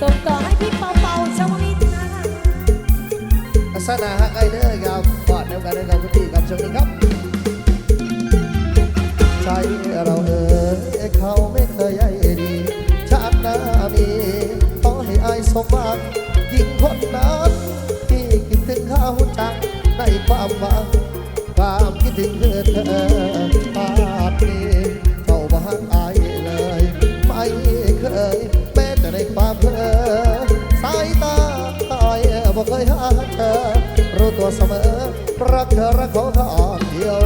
ส่งต่อให้พี่เปาเปาชาวลิตค่ะลักษณะฮักไอเดอร์ครับกอดเดียวกันเลยครับคุณพี่ครับช่วงนี้ครับใจเราเอ่ยเขาไม่เคยใยดีชาติหน้ามีขอให้อายสมหวังยิ่งคนนั้นที่คิดถึงเขาจังในความหวังความคิดถึงเธอเธอภาพนี้ เธอ รู้ตัวเสมอรักเธอรักของเธอเดียว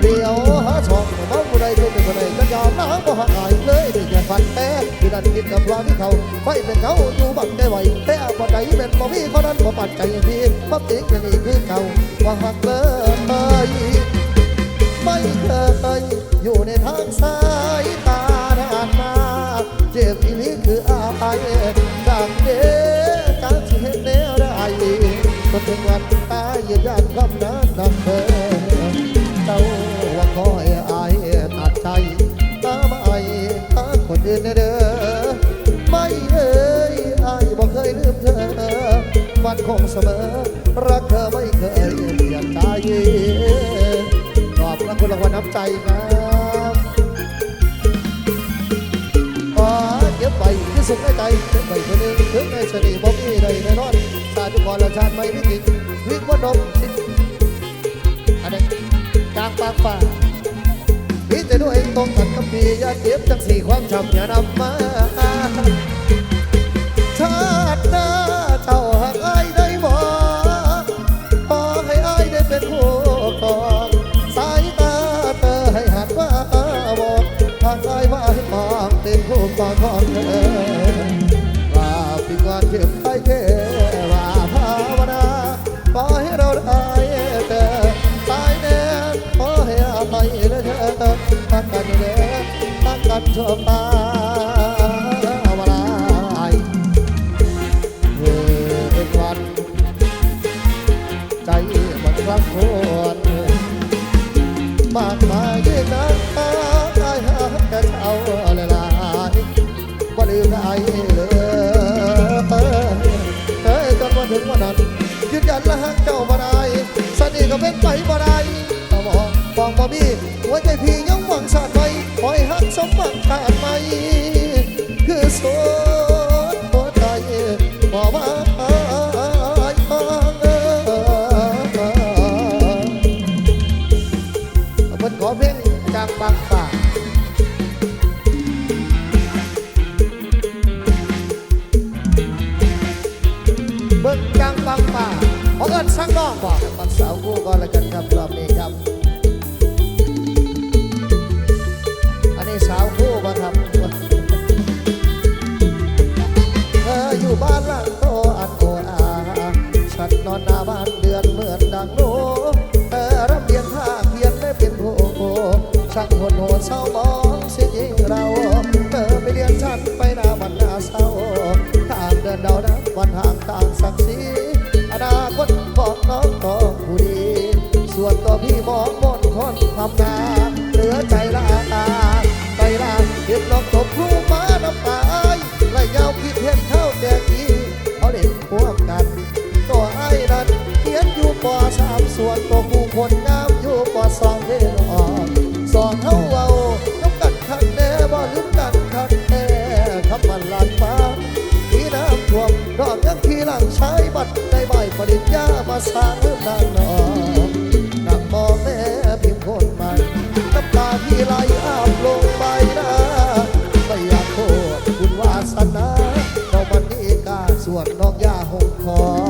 เดียวหาช่องมองผู้ใดเป็นผู้ใดก็ยอมน้ำบ่หักอายเลยด้วยแค่ฝันแท้ที่นั่นคิดกับความที่เขาไปเป็นเขาอยู่บังได้ไหวแต่บ่ใดเป็นบ่มีเพราะนั้นบ่ปัดใจพี่บ่ติดอย่างนี้คือเก่าว่าหักเลย คงเสมอ รักเธอไม่เคยเปลี่ยนใจขอบพระคุณรางวัลน้ำใจครับขอเก็บไปที่สุดในใจเก็บไปคนหนึ่งถึงในชนีบ่มีใดแน่นอนชาติก่อนและชาติไม่มีจริงวิกว่าดมสิอันนี้กลางปากป่าพิจด้วยตรงกันกับพี่ยาเก็บจังสี่ความจำอย่านำมา ทักกันชมตาเวลาเมื่อวันใจมันรักคนมากมายยิ่งนักตาได้หาแต่เช้าเลยลายบ่ลืมได้เลยเฮ้ยจนวันถึงวันนั้นยืนยันและหักเจ้าบ่ได้สนิทก็เป็นไปบ่ได้ตาบอกบอกบ่มีหัวใจพี่ยังหวังชาติไป คอยหักสมบังชาติไป ต่างศักดิ์ศรีอนาคตของน้องต้องผู้ดีส่วนตัวพี่มองบนคนทำงาน ริญญามาสร้างเรื่องนางนองนั่งมองแม่พิมพ์คนใหม่น้ำตาที่ไหลอาบลงไปนะไม่อยากโทษคุณวาสนาเรามันนี้กาส่วนน้องยาหงคอ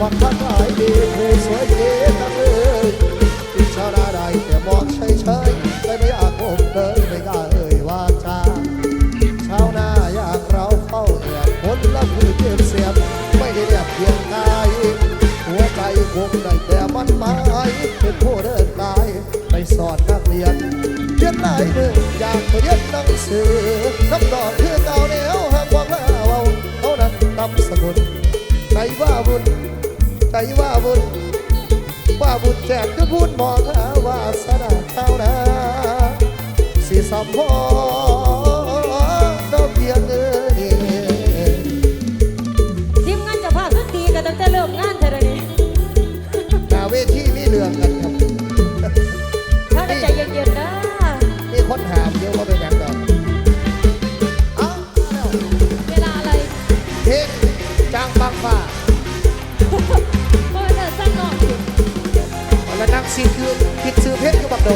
บอกวันหลายดีเคยสวยเก๋ตั้งเลยอิจฉาได้แต่มองเฉยเฉยแต่ไม่อยากอมเลยไม่กล้าเอ่ยว่าจาชาวนาอยากเราเข้าเหยียบผลละมือเก็บเสียบไม่ได้เรียบเพียงกายหัวใจคงได้แต่มันหมายเป็นผู้เดินลายไปสอนนักเรียนเรียนหลายหนึ่งอยากเรียนหนังสือน้ำดอก พูดบอกหาวาสนาเท่านาสิสัมพอนดอกเพียงเอ้ยทีมงานจะพาสุดดีกันตั้งแต่เริ่มงานเท่านี้หนาเวทีมีเรื่องกันครับถ้าใจเย็นๆนะมีคนหา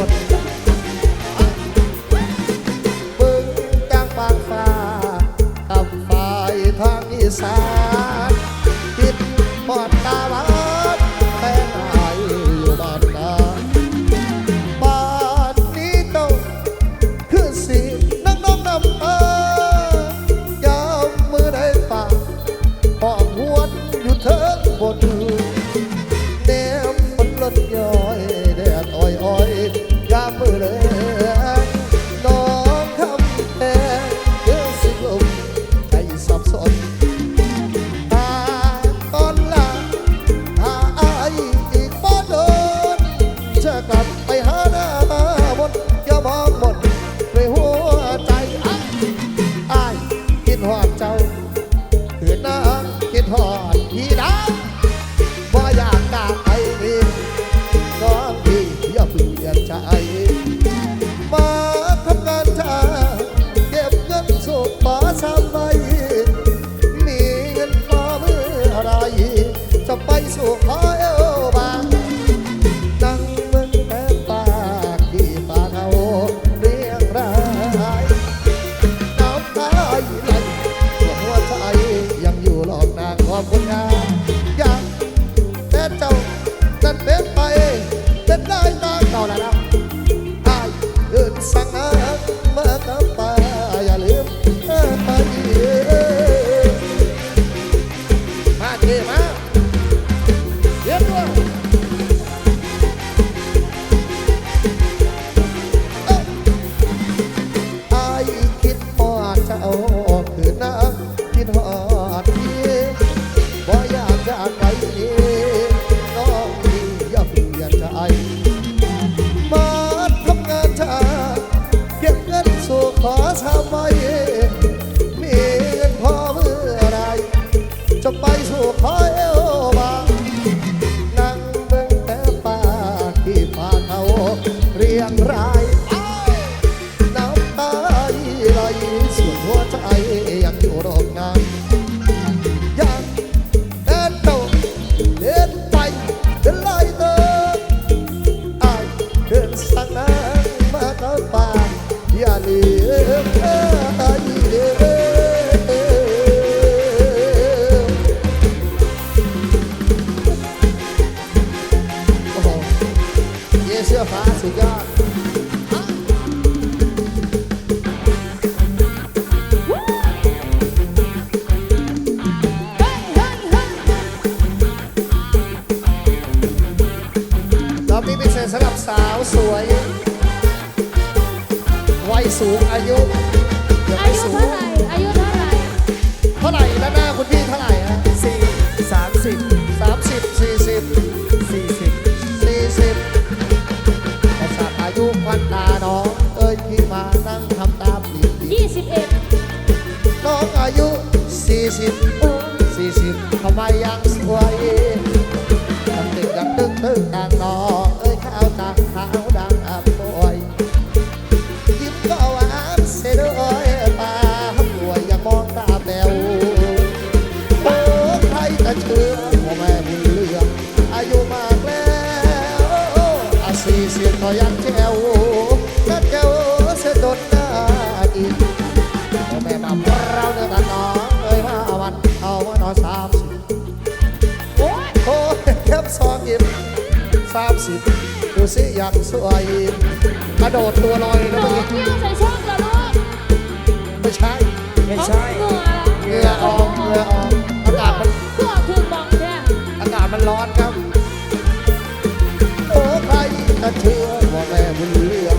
นบึงจังบางฟ้ากับฝ่ทางอีสา is it สวย กระโดดตัวลอยนะเมื่อกี้ยวใส่ช่อเหรอลูกไม่ใช่ไม่ใช่เหงื่อออกเหงื่อออกอากาศมัน เหงื่อคือมองเนี่ยอากาศมันร้อนครับ โอ้ใครจะเชื่อว่าแม่บุญเรือง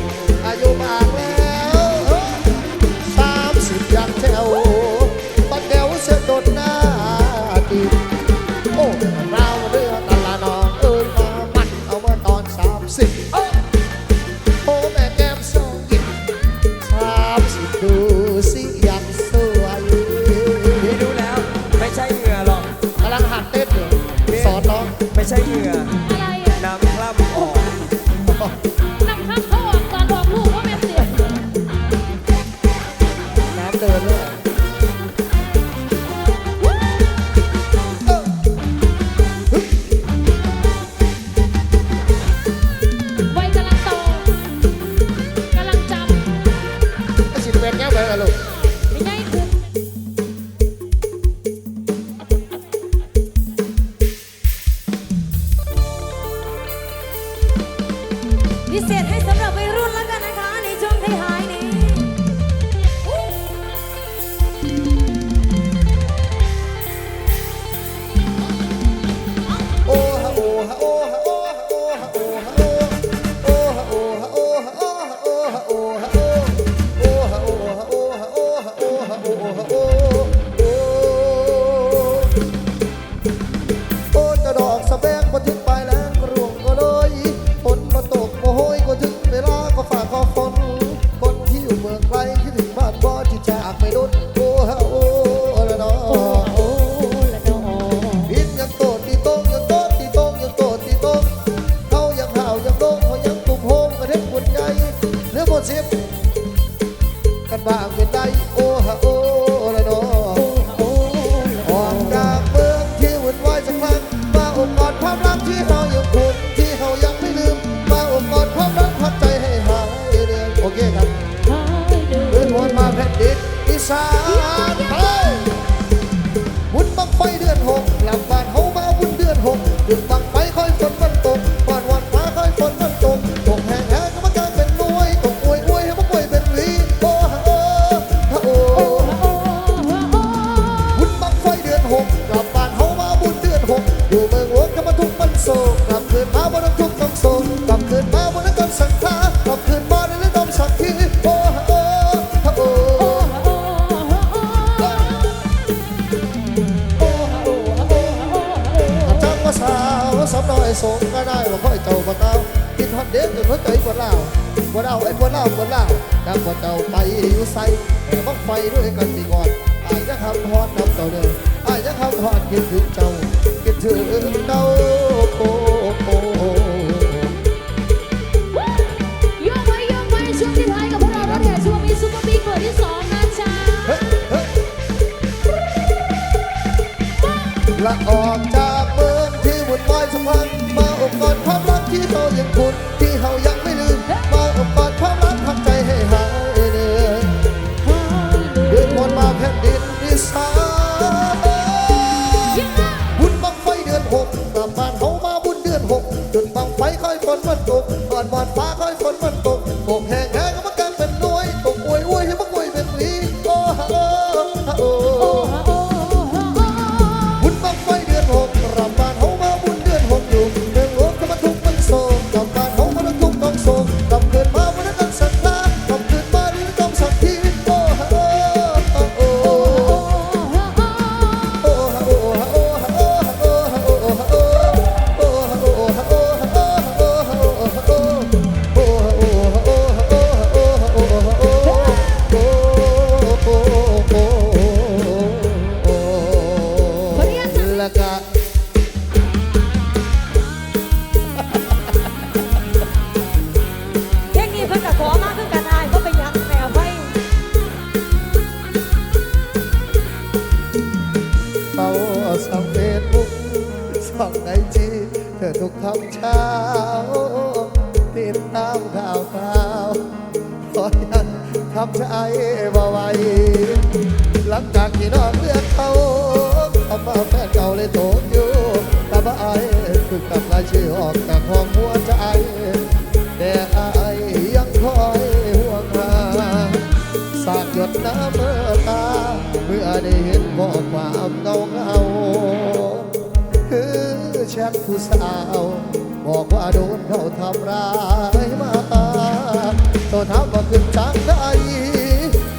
that.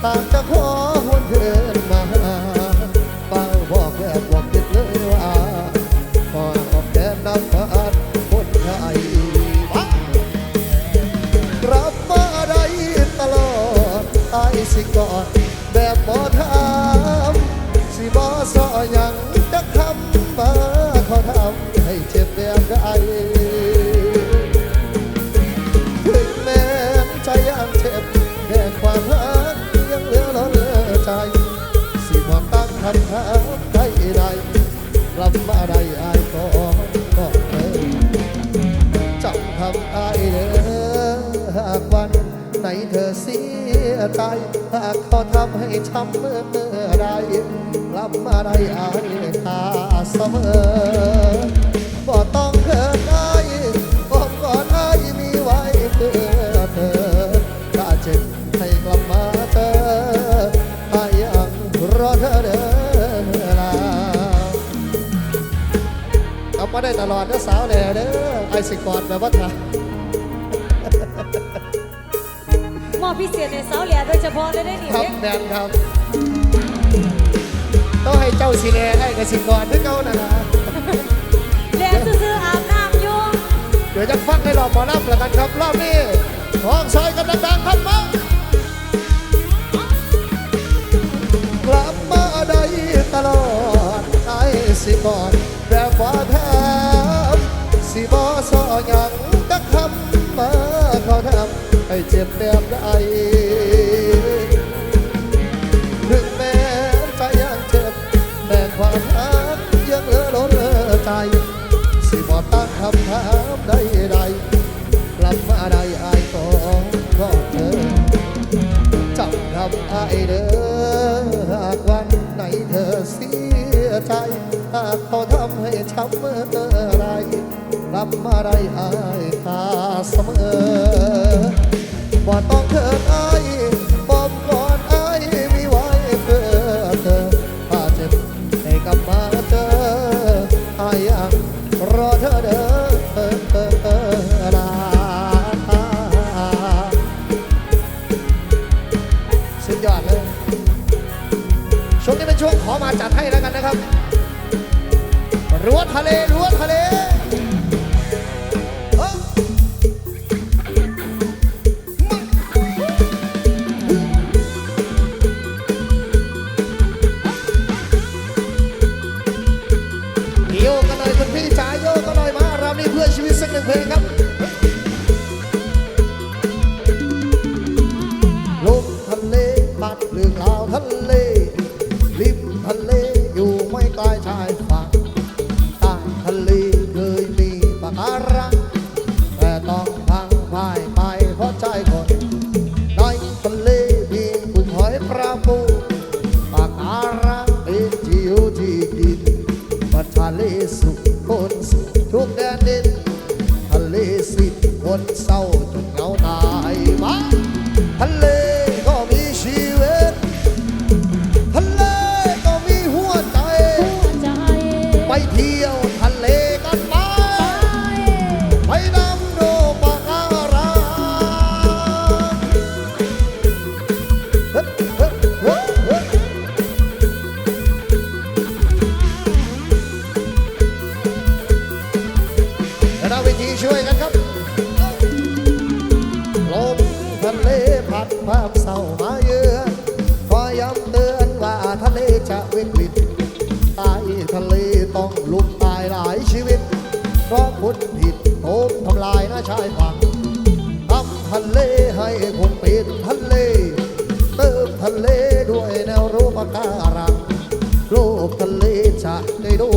ต่างจะข เขาทำให้ช้ำเมื่อใดกลับมาได้อายตาเสมอบ่ต้องเขินอายบอกก่อนอายมีไว้เพื่อเธอถ้าเจ็บให้กลับมาเจออายังรอเธอเด้อลาเอามาได้ตลอดเด้อสาวแหล่เด้อไอสิกอดแบบว่าถ่า อบพิเศษในสาวเหลียโดยเฉพาะเลยได้หนิครับเว้ยแมนครับ ต้องให้เจ้าสิแลไอ้กับสิกอดด้วยเจ้านั่นนะเหลียซื่อๆอาบน้ำอยู่เดี๋ยวจะฟังในรอบหมอลำแล้วกันครับ รอบนี้ห้องซอยกันดังๆครับมากลับมาได้ตลอดไอ้สิกอดแบบว่าแทบสิบอสอหยังจะคำมาเขาทำ ให้เจ็บแบบใดถึงแม้ใจยังเจ็บแต่ความรักยังเหลือล้นเลือใจ สิบอตั้งคำถามใดใดๆกลับมาได้อายก็ก็เธอจำคำอายเด้อหากวันไหนเธอเสียใจหากเขาทำให้ช้ำเมื่อไรกลับมาได้อายตาเสมอ ทะเลรั้วทะเล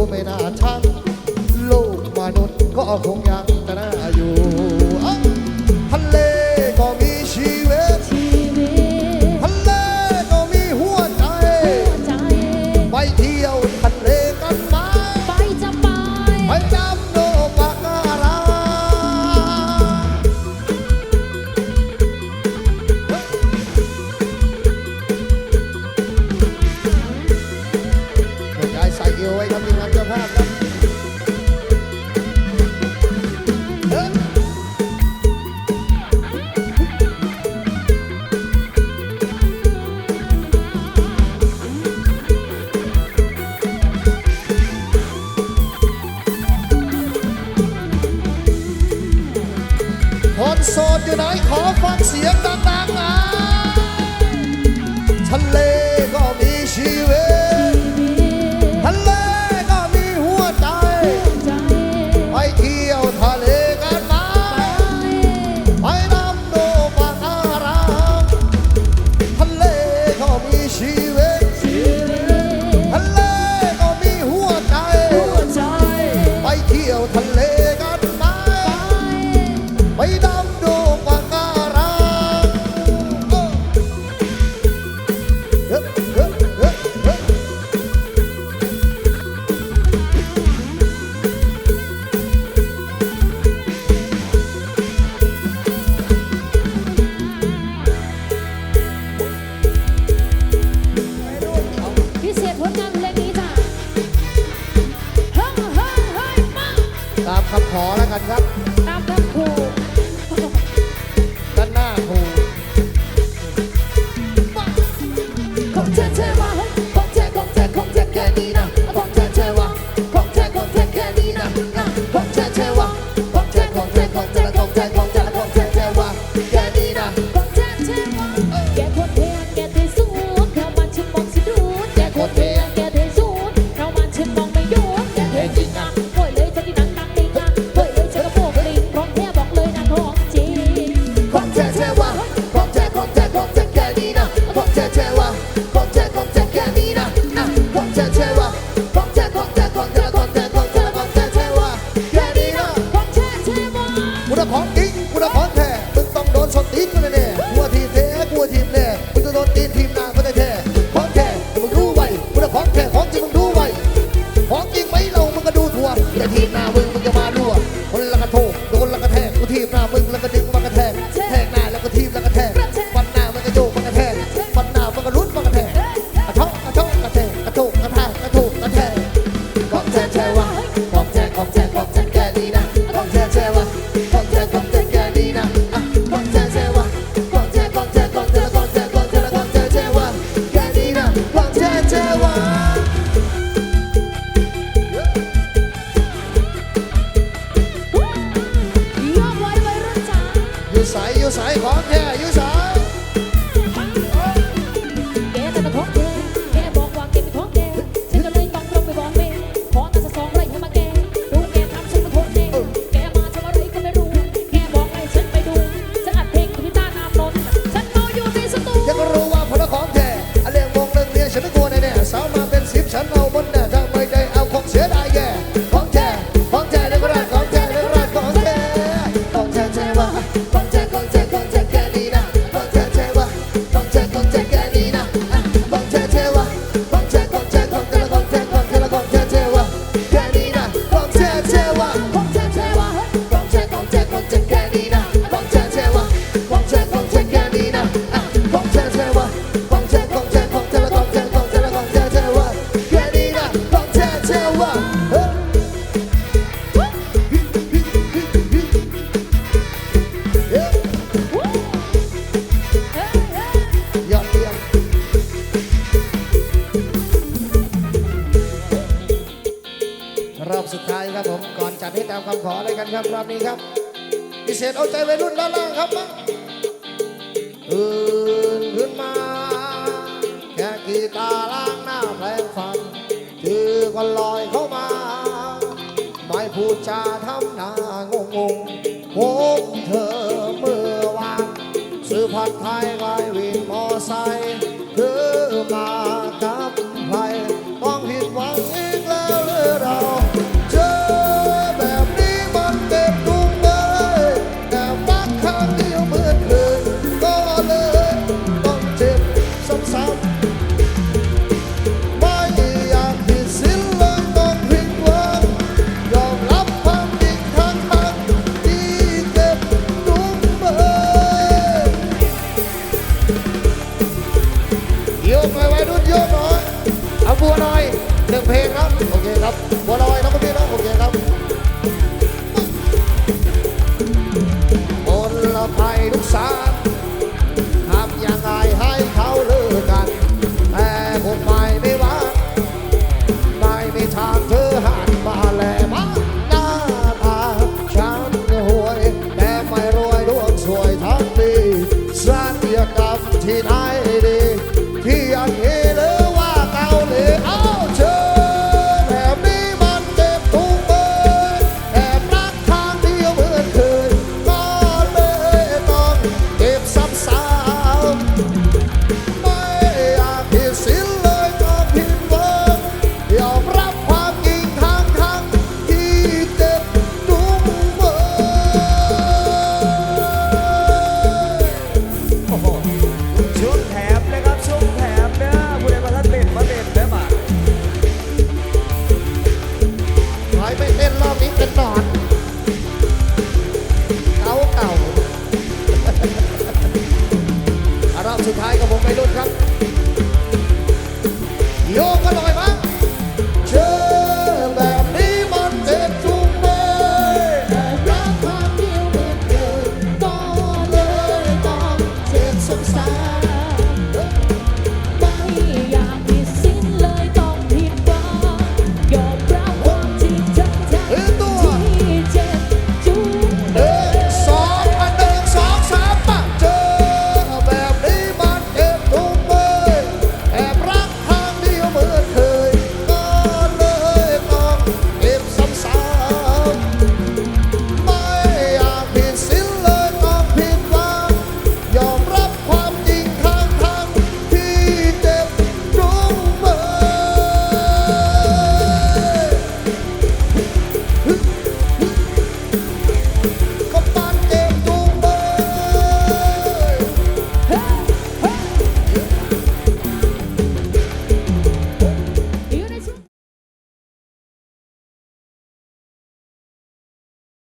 ไม่น่าชังโลกมนุษย์ก็คงยังจะน่าอยู่ si คำขอแล้วกันครับ いいこれね。 ครับรอบนี้ครับ พิเศษเอาใจวัรุ่นด้านล่างครับมาอืนขึ้นมา แค่กีตารล้างหน้าแปลงฟันคือก็ลอยเข้ามา ไม่พูดจาทำหน้างงงพบเธอเมื่อวานซื้อผัดไทยไายวินมอไซ